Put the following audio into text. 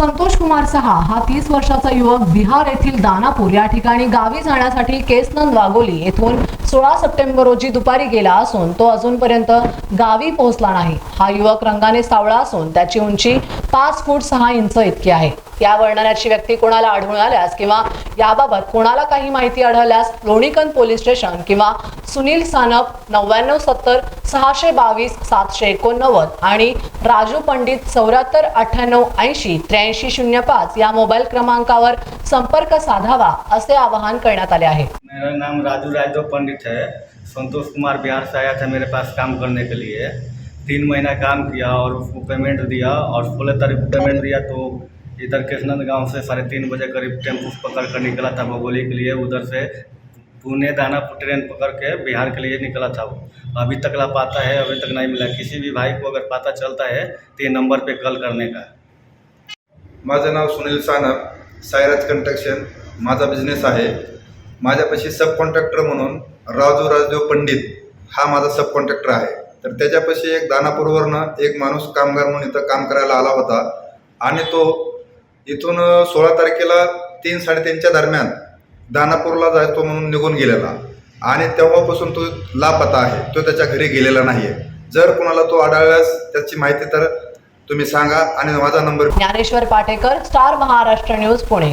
संतोष कुमार सहा हा तीस वर्षाचा युवक बिहार येथील दानापूर या ठिकाणी गावी जाण्यासाठी केसनंद वागोली येथून सोळा सप्टेंबर रोजी दुपारी गेला असून तो अजूनपर्यंत गावी पोहोचला नाही. हा युवक रंगाने सावळा असून त्याची उंची पाच फूट सहा इंच इतकी आहे. या वर्णनाची व्यक्ती कोणाला आढळून आल्यास किंवा याबाबत कोणाला काही माहिती आढळल्यास लोणीकन पोलीस स्टेशन किंवा सुनील सानप नव्याण्णव सत्तर सहाशे बावीस सातशे एकोणनव्वद आणि राजू पंडित चौऱ्याहत्तर अठ्ठ्याण्णव ऐंशी त्र्याऐंशी शून्य पाच या मोबाईल क्रमांकावर संपर्क साधावा असे आवाहन करण्यात आले आहे. मेरा नाम राजू राजदेव पंडित है। संतोष कुमार बिहार से आया था मेरे पास काम करने के लिए। तीन महीना काम किया और उसको पेमेंट दिया और सोलह तारीख को पेमेंट दिया तो इधर कृष्णनंद गाँव से साढ़े तीन बजे करीब टेंपो पकड़ कर निकला था बगोली के लिए। उधर से पुणे दानापुर ट्रेन पकड़ के बिहार के लिए निकला था वो। अभी तक ला पाता है, अभी तक नहीं मिला। किसी भी भाई को अगर पता चलता है तो ये नंबर पे कॉल करने का। माझं नाव सुनील सानप सायराज कंस्ट्रक्शन माझा बिझनेस आहे. माझ्यापाशी सब कॉन्ट्रॅक्टर म्हणून राजू राजदेव पंडित हा माझा सब कॉन्ट्रॅक्टर आहे. तर त्याच्यापाशी एक दानापूरवरनं एक माणूस कामगार म्हणून इथं काम करायला आला होता. आणि तो इथून सोळा तारखेला तीन साडेतीनच्या दरम्यान दानापूरला जायचो म्हणून निघून गेलेला. आणि तेव्हापासून तो लापता आहे. तो त्याच्या घरी गेलेला नाही आहे जर कोणाला तो आढळल्यास त्याची माहिती तर तुम्ही सांगा आणि माझा number Dnyaneshwar Patekar star Maharashtra news Pune.